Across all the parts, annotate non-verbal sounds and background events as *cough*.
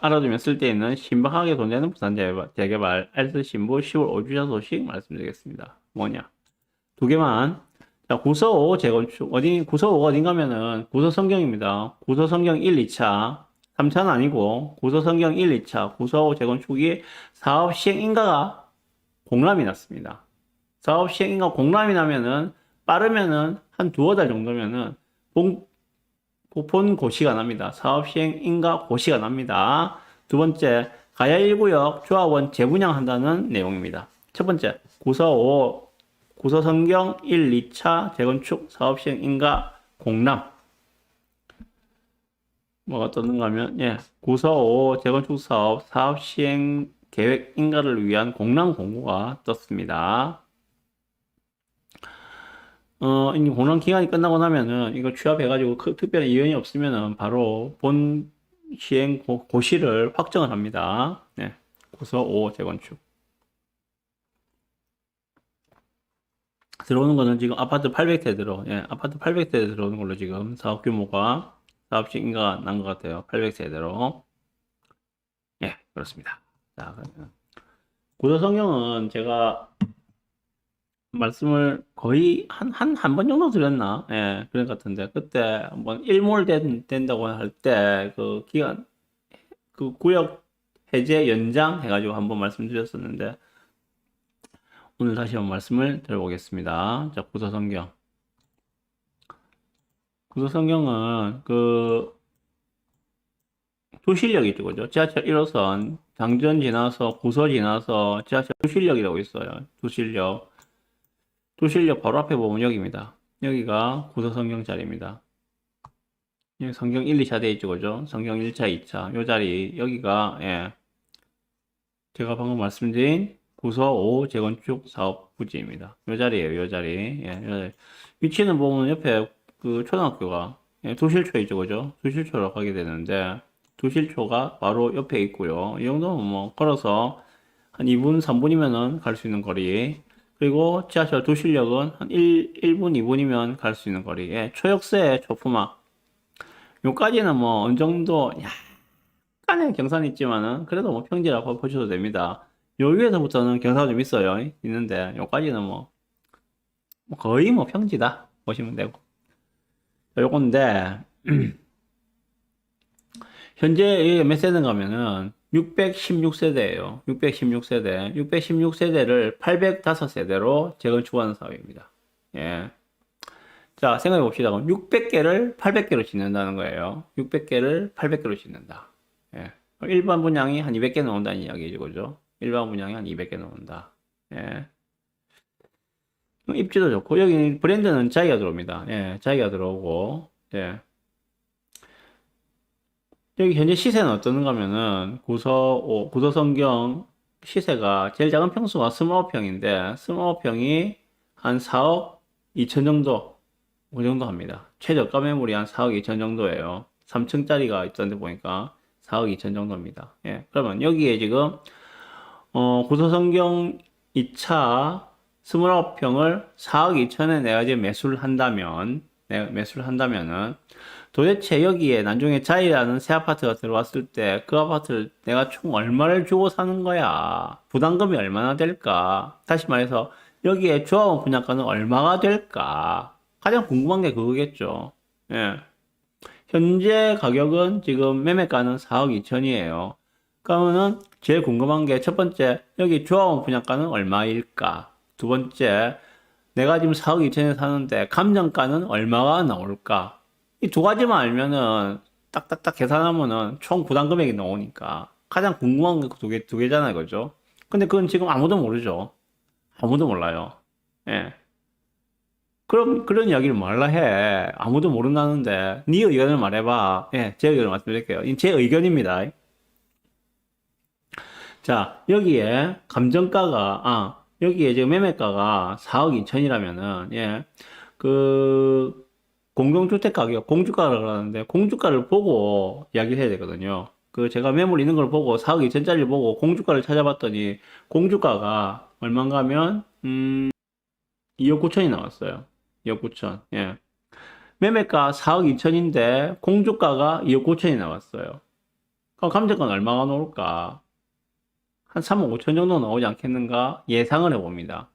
알아두면 쓸데있는 신박하게 돈되는 부산 재개발, 신부 10월 5주차 소식 말씀드리겠습니다. 뭐냐? 두 개만. 자, 구서 5 재건축. 어디, 구서5가 어딘가 면은 구서 성경입니다. 구서 성경 1, 2차. 3차는 아니고 구서 성경 1, 2차. 구서 5 재건축이 사업 시행 인가가 공람이 났습니다. 사업 시행 인가 공람이 나면은 빠르면은 한 두어 달 정도면은 본, 본 고시가 납니다. 사업 시행 인가 고시가 납니다. 두 번째, 가야 1구역 조합원 재분양한다는 내용입니다. 첫 번째, 구서 5, 구서 성경 1, 2차 재건축 사업 시행 인가 공람. 뭐가 떴는가 하면, 예, 구서 5 재건축 사업 사업 시행 계획 인가를 위한 공람 공고가 떴습니다. 어, 이 공람 기간이 끝나고 나면은 이거 취합해가지고 그 특별한 이연이 없으면은 바로 본 시행 고, 고시를 확정을 합니다. 네. 고서 5 재건축. 들어오는 거는 지금 아파트 800대 들어, 예, 아파트 800대 들어오는 걸로 지금 사업 규모가 사업 시행가 난 것 같아요. 800세대로. 예, 그렇습니다. 자, 고서 성경은 제가 말씀을 거의 한, 한, 한 번 정도 드렸나? 예, 그런 것 같은데, 그때 한번 일몰 된, 된다고 할 때, 그 기간, 그 구역 해제 연장 해가지고 한번 말씀드렸었는데, 오늘 다시 한번 말씀을 드려보겠습니다. 자, 구서성경. 구서성경은 그, 도실역 있죠, 그죠? 지하철 1호선, 당전 지나서, 구서 지나서, 지하철 도실역이라고 있어요. 도실역. 도실역 바로 앞에 보면 여기입니다. 여기가 구서 성경 자리입니다. 여기 성경 1, 2차 돼 있죠, 그죠? 성경 1차, 2차. 요 자리, 여기가, 예. 제가 방금 말씀드린 구서 5 재건축 사업 부지입니다. 요 자리에요, 요 자리. 예, 요 자리. 위치는 보면 옆에 그 초등학교가, 예, 도실초 있죠, 그죠? 도실초로 가게 되는데, 도실초가 바로 옆에 있고요. 이 정도면 뭐, 걸어서 한 2분, 3분이면은 갈 수 있는 거리. 그리고 지하철 도실역은 한 1, 1분, 2분이면 갈 수 있는 거리에 초역세, 초품화. 요까지는 뭐 어느 정도 약간의 경산이 있지만은 그래도 뭐 평지라고 보셔도 됩니다. 요 위에서부터는 경사가 좀 있어요. 있는데 요까지는 뭐, 뭐 거의 뭐 평지다 보시면 되고. 자, 요건데 *clears throat* 현재 세대인가 하면은 616세대예요. 616세대. 616세대를 805세대로 재건축하는 사업입니다. 예. 자, 생각해 봅시다. 그럼 600개를 800개로 짓는다는 거예요. 600개를 800개로 짓는다. 예. 일반 분양이 한 200개 나온다는 이야기죠. 그죠? 일반 분양이 한 200개 나온다. 예. 입지도 좋고, 여기 브랜드는 자기가 들어옵니다. 예. 자기가 들어오고, 예. 여기 현재 시세는 어떤가 하면은 구서 오, 구서 성경 시세가 제일 작은 평수가 25평인데 25평이 한 4억 2천 정도 그 정도 합니다. 최저가 매물이 한 4억 2천 정도예요. 3층짜리가 있던데 보니까 4억 2천 정도입니다. 예. 그러면 여기에 지금 어, 구서 성경 2차 29평을 4억 2천에 내가 지금 매수를 한다면 매수를 한다면은 도대체 여기에 나중에 자이라는 새 아파트가 들어왔을 때 그 아파트를 내가 총 얼마를 주고 사는 거야? 부담금이 얼마나 될까? 다시 말해서 여기에 조합원 분양가는 얼마가 될까? 가장 궁금한 게 그거겠죠. 예. 현재 가격은 지금 매매가는 4억 2천이에요. 그러면은 제일 궁금한 게 첫 번째, 여기 조합원 분양가는 얼마일까? 두 번째, 내가 지금 4억 2천에 사는데 감정가는 얼마가 나올까? 이 두 가지만 알면은 딱딱딱 계산하면은 총 부담 금액이 나오니까 가장 궁금한 게 두 개, 두 개잖아요. 그죠? 근데 그건 지금 아무도 모르죠. 아무도 몰라요. 예. 그럼 그런 이야기를 말라 해. 아무도 모른다는데 네 의견을 말해봐. 예, 제 의견을 말씀드릴게요. 이제 의견입니다. 자, 여기에 감정가가 아, 여기에 지금 매매가가 4억 2천이라면은 예. 그 공동주택 가격, 공주가를 하는데 공주가를 보고 이야기를 해야 되거든요. 그 제가 매물 있는 걸 보고 4억 2천짜리 보고 공주가를 찾아봤더니 공주가가 얼마인가 하면 음 2억 9천이 나왔어요. 2억 9천. 예. 매매가 4억 2천인데 공주가가 2억 9천이 나왔어요. 그럼 감정가는 얼마가 나올까? 한 3억 5천 정도 나오지 않겠는가? 예상을 해봅니다.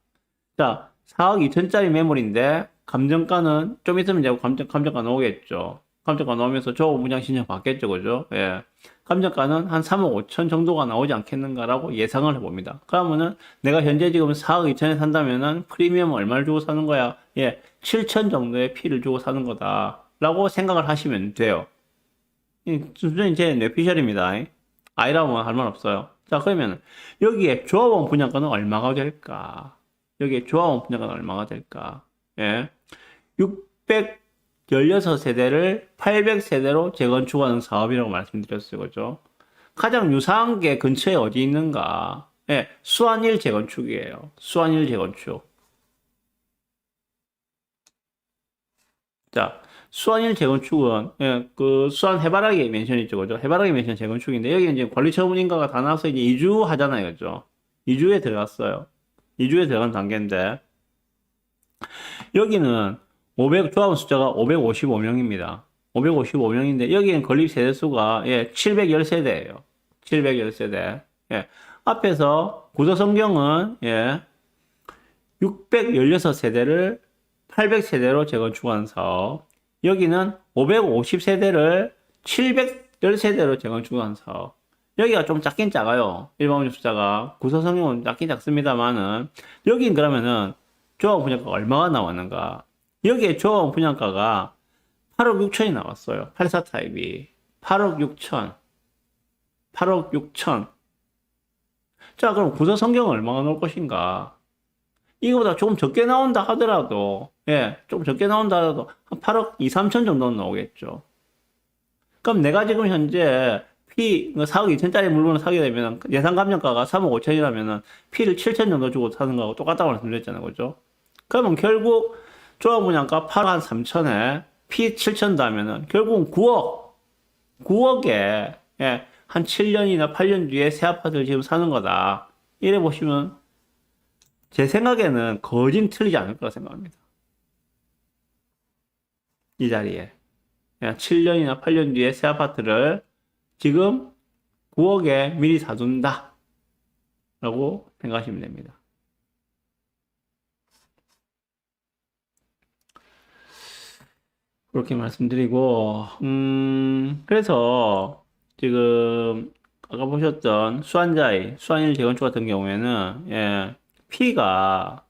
자, 4억 2천짜리 매물인데, 감정가는 좀 있으면 이제 감정, 감정가 나오겠죠. 감정가 나오면서 조업 분양 신청 받겠죠, 그죠? 예. 감정가는 한 3억 5천 정도가 나오지 않겠는가라고 예상을 해봅니다. 그러면은 내가 현재 지금 4억 2천에 산다면은 프리미엄 얼마를 주고 사는 거야? 예, 7천 정도의 피를 주고 사는 거다. 라고 생각을 하시면 돼요. 이 순전히 제 뇌피셜입니다. 아이라면 할 말 없어요. 자, 그러면 여기에 조합원 분양가는 얼마가 될까? 여기에 조합원 분양가는 얼마가 될까? 예. 616세대를 800세대로 재건축하는 사업이라고 말씀드렸어요. 그죠? 가장 유사한 게 근처에 어디 있는가? 예, 수안일 재건축이에요. 수안일 재건축. 자, 수안일 재건축은 예, 그 수안 해바라기 맨션 있죠, 그죠? 해바라기 맨션 재건축인데 여기 이제 관리 처분인가가 다 나와서 이제 이주하잖아요, 그죠? 이주에 들어갔어요. 이주에 들어간 단계인데 여기는 500 조합원 숫자가 555명입니다. 555명인데 여기는 건립 세대 수가 예, 710세대예요. 710세대. 예. 앞에서 구조 성경은 예, 616세대를 800세대로 재건축하는 사업. 여기는 550세대를 710세대로 재건축하는 사업. 여기가 좀 작긴 작아요. 일반 숫자가. 구조 성경은 작긴 작습니다만은 여긴 그러면은 조합 분양가가 얼마가 나왔는가? 여기에 조합 분양가가 8억 6천이 나왔어요. 84 타입이. 8억 6천. 8억 6천. 자, 그럼 구조 성경은 얼마가 나올 것인가? 이거보다 조금 적게 나온다 하더라도, 예, 좀 적게 나온다 하더라도 한 8억 2, 3천 정도는 나오겠죠. 그럼 내가 지금 현재 P, 4억 2천짜리 물건을 사게 되면 예상 감정가가 3억 5천이라면은 P를 7천 정도 주고 사는 거하고 똑같다고 말씀드렸잖아요. 그죠? 그러면 결국 조합 분양가 8억 3천에 P 7천 다면은 결국은 9억, 9억에, 예, 한 7년이나 8년 뒤에 새 아파트를 지금 사는 거다. 이래 보시면 제 생각에는 거진 틀리지 않을 거라 생각합니다. 이 자리에. 예, 7년이나 8년 뒤에 새 아파트를 지금 9억에 미리 사둔다. 라고 생각하시면 됩니다. 그렇게 말씀드리고, 음, 그래서 지금 아까 보셨던 수환자의, 수환일 재건축 같은 경우에는, 예, 피가,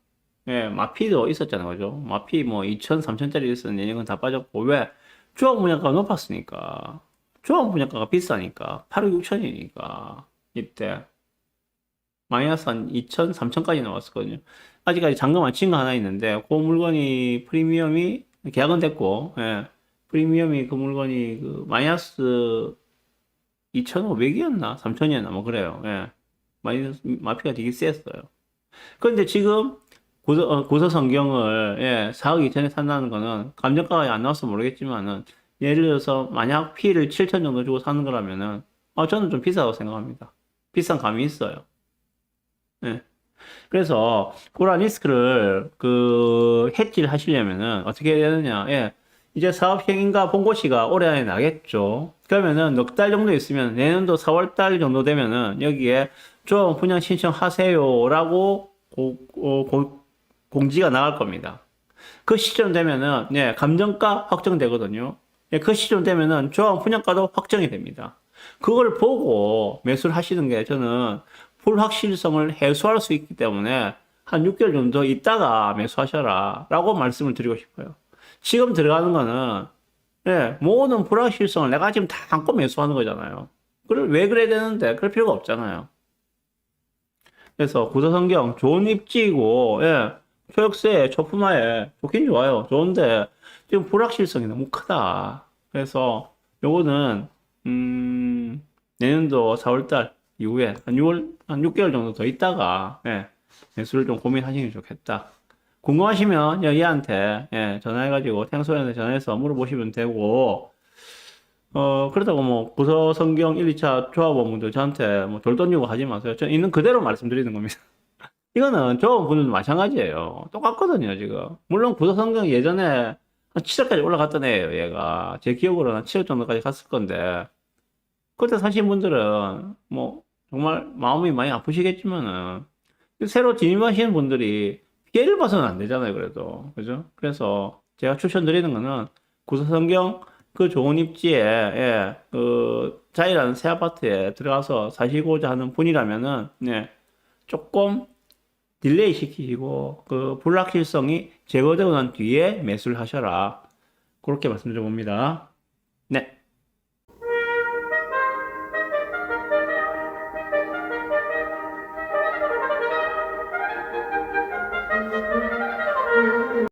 예, 마피도 있었잖아요. 그죠? 마피 뭐 2천, 3천짜리 있었는데 이건 다 빠졌고, 왜? 조합 분양가가 높았으니까. 조합 분양가가 비싸니까. 8억 6천이니까. 이때. 마이너스 한 2천, 3천까지 나왔었거든요. 아직까지 잔금 안 친 거 하나 있는데, 그 물건이 프리미엄이 계약은 됐고, 예. 프리미엄이 그 물건이 그 마이너스 2,500이었나? 3,000이었나? 뭐 그래요. 예. 마이너스, 마피가 되게 셌어요. 그런데 지금 고서, 어, 고서 성경을, 예, 4억 2천에 산다는 거는 감정가가 안 나와서 모르겠지만은, 예를 들어서 만약 피를 7천 정도 주고 사는 거라면은, 어, 저는 좀 비싸다고 생각합니다. 비싼 감이 있어요. 예. 그래서 그런 리스크를 그 해지를 하시려면은 어떻게 해야 되느냐? 예. 이제 사업 시행인가 본고시가 올해 안에 나겠죠. 그러면은 넉 달 정도 있으면 내년도 4월 달 정도 되면은 여기에 조합 분양 신청하세요라고 고, 어, 고, 공지가 나갈 겁니다. 그 시점 되면은 예, 감정가 확정되거든요. 예, 그 시점 되면은 조합 분양가도 확정이 됩니다. 그걸 보고 매수를 하시는 게 저는 불확실성을 해소할 수 있기 때문에 한 6개월 정도 있다가 매수하셔라 라고 말씀을 드리고 싶어요. 지금 들어가는 거는 예, 모든 불확실성을 내가 지금 다 안고 매수하는 거잖아요. 그걸 왜 그래야 되는데 그럴 필요가 없잖아요. 그래서 구조성경 좋은 입지이고 예, 초역세, 초품화에 좋긴 좋아요. 좋은데 지금 불확실성이 너무 크다. 그래서 요거는 음, 내년도 4월달 이후에 한 6월 한 6개월 정도 더 있다가 예, 매수를 좀 고민하시는 게 좋겠다. 궁금하시면 여기한테 예, 전화해가지고 탱소연에 전화해서 물어보시면 되고 어 그렇다고 뭐 부서 성경 1, 2차 조합원분들 저한테 뭐 돌돈 주고 하지 마세요. 저 있는 그대로 말씀드리는 겁니다. *laughs* 이거는 조합원분들도 마찬가지예요. 똑같거든요 지금. 물론 부서 성경 예전에 한 7억까지 올라갔던 애예요 얘가. 제 기억으로는 7억 정도까지 갔을 건데 그때 사신 분들은 뭐 정말 마음이 많이 아프시겠지만은 새로 진입하시는 분들이 피해를 봐서는 안 되잖아요, 그래도. 그죠? 그래서 제가 추천드리는 거는 구서성경 그 좋은 입지에, 예, 그, 자이라는 새 아파트에 들어가서 사시고자 하는 분이라면은, 네, 조금 딜레이 시키시고, 그 불확실성이 제거되고 난 뒤에 매수를 하셔라. 그렇게 말씀드려 봅니다. 네.